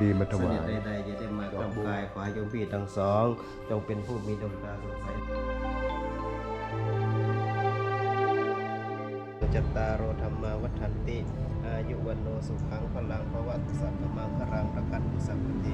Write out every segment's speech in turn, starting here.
ดีมาถเสวาด็จยใดๆจะได้มากำกายขวาโยมพี่ทั้งสอง จงเป็นผู้มีดวงตาสดใสจัตตารโอธรรมาวัฏันติ อายุวันโนสุขังพลังพระวัตสัพพมังครังประกันตุสัพพเทวต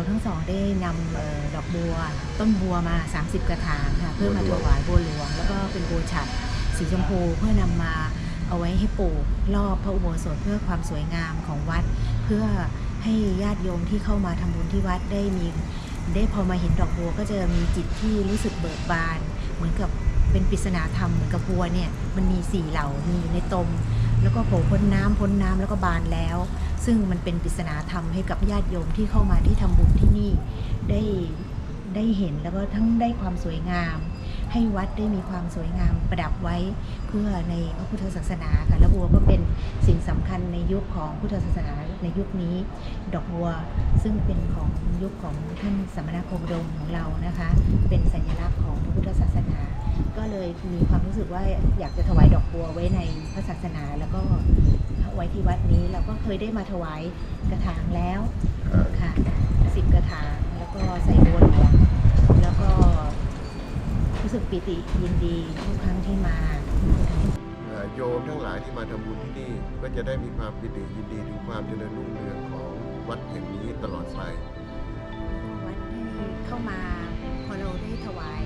เราทั้งสองได้นำดอกบัว ต้นบัวมา 30 กระถางค่ะเพื่อมาถวายบัวหลวง แล้วก็เป็นบัวฉัดสีชมพูเพื่อนำมาเอาไว้ให้ปลูกรอบพระอุโบสถเพื่อความสวยงามของวัด เพื่อให้ญาติโยมที่เข้ามาทำบุญที่วัดได้มีได้พอมาเห็นดอกบัวก็จะมีจิตที่รู้สึกเบิกบาน เหมือนกับ เป็นปริศนาธรรมเหมือนกับบัวเนี่ยมันมีสี่เหล่ามีในตม แล้วก็โผล่พ้นน้ำพ้นน้ำแล้วก็บานแล้ว ซึ่งมันเป็นปริศนาธรรมให้กับญาติโยมที่เข้ามาที่ทำบุญที่นี่ได้ได้เห็นแล้วก็ทั้งได้ความสวยงาม ให้วัดได้มีความสวยงามประดับไว้เพื่อในพระพุทธศาสนาค่ะและบัวก็เป็นสิ่งสำคัญในยุคของพุทธศาสนาในยุคนี้ ดอกบัวซึ่งเป็นของยุคของท่านสมณโคดมของเรานะคะ เป็นสัญลักษณ์ของพระพุทธศาสนา ก็เลยมีความรู้สึกว่าอยากจะถวายดอกบัวไว้ในพระศาสนา แล้วก็ไว้ที่วัดนี้เราก็เคยได้มาถวายกระถางแล้วค่ะสิบกระถางแล้วก็ใส่บัวหลวงแล้วก็รู้สึกปิติยินดีทุกครั้งที่มาเอ่อโยมทั้งหลายที่มาทำบุญที่นี่ก็จะได้มีความปิติยินดีถึงความเจริญรุ่งเรืองของวัดแห่งนี้ตลอดไปวัดที่เข้ามาพอเราได้ถวาย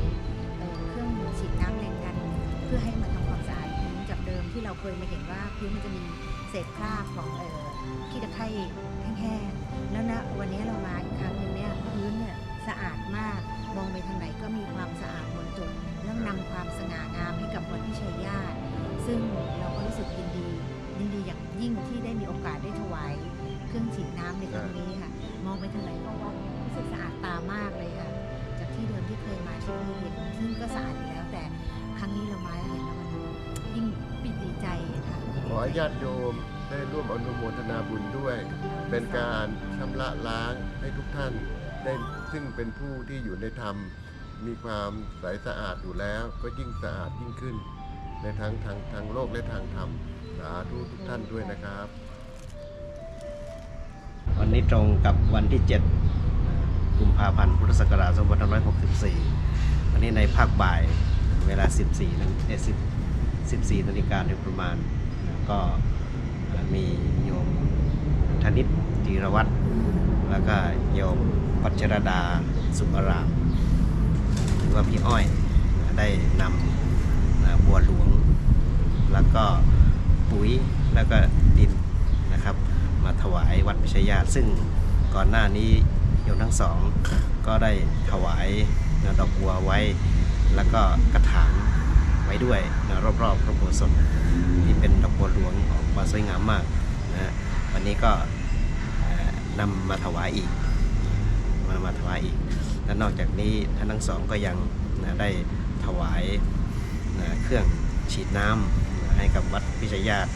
พื่อให้มาทำความสะอาดพื้นจากเดิมที่เราเคยมาเห็นว่าพื้นมันจะมีเศษคราบของเอ่อขี้ตะไคร่แห้งๆแล้วนะวันนี้เรามาอีกครั้งหนึงเนี่ยพื้นเนี่ยสะอาดมากมองไปทางไหนก็มีความสะอาดหมดจดแล้วนำความสง่างามให้กับวัดพิชัยญาติซึ่งเราก็รู้สึกยินดียินดีอย่างยิ่งที่ได้มีโอกาสได้ถวายเครื่องฉีดน้ำในครั้งนี้ค่ะ มองไปทางไหนก็วัดรู้สึกสะอาดตามากเลยค่ะ จากที่เดิมที่เคยมาที่นี่เห็นซึ่งก็สะอาดอยู่แล้วแต่ ครั้งนี้เรามาแล้วเห็นแล้วมันยิ่งปิติใจค่ะขอให้ญาติโยมได้ร่วมอนุโมทนาบุญด้วย เป็นการชำระล้างให้ทุกท่านได้ซึ่งเป็นผู้ที่อยู่ในธรรม มีความใสสะอาดอยู่แล้วก็ยิ่งสะอาดยิ่งขึ้น ในทั้งทางทางโลกและทางธรรมสาธุทุกท่านด้วยนะครับ วันนี้ตรงกับวันที่ 7 กุมภาพันธ์พุทธศักราช2564 วันนี้ในภาคบ่าย เวลา 14นาฬิเอ่อ10 14นาฬิกาโดยประมาณ ก็มีโยมธนิตจีรวัตรแล้วก็โยมปัจจรดาสุภราม หรือว่าพี่อ้อยได้นำบัวหลวง แล้วก็ปุ๋ยแล้วก็ดินนะครับมาถวายวัดพิชยาซึ่งก่อนหน้านี้โยมทั้งสองก็ได้ถวายดอกบัวไว้ แล้วก็กระถางไว้ด้วยนะรอบๆพระโบสถที่เป็นดอกบัวหลวงออกมาสวยงามมากนะฮะวันนี้ก็นำมาถวายอีกมามาถวายอีก และนอกจากนี้ท่านทั้งสองก็ยังนะได้ถวายนะเครื่องฉีดน้ำนะให้กับวัดพิชยาต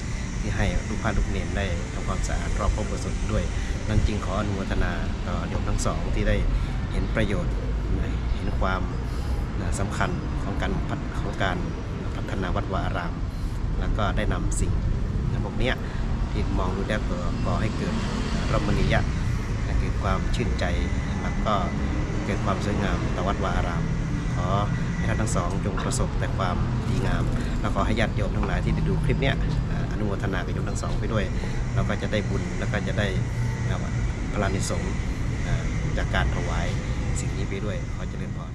ที่ให้ลูกพระลูกเนนได้ทำความสะอาดรอบพระโบสถด้วย นั่นจึงขออนุโมทนาต่อโยมทั้งสองที่ได้เห็นประโยชน์นะเห็นความ นะสำคัญของการพัฒของการพัฒนาวัดวาอาราม แล้วก็ได้นำสิ่งนะพวกนี้ที่มองดูแล้วก็ก่อให้เกิดรมณียะเกิดความชื่นใจแล้วก็เกิดความสวยงามต่อวัดวาอารามขอให้ท่านทั้งสองจงประสบแต่ความดีงาม แล้วขอให้ญาติโยมทั้งหลายที่ได้ดูคลิปนี้อนุโมทนากับโยมทั้งสองไปด้วย เราก็จะได้บุญแล้วก็จะได้เอ่อพลานิสงจากการถวายสิ่งนี้ไปด้วยขอเจริญพร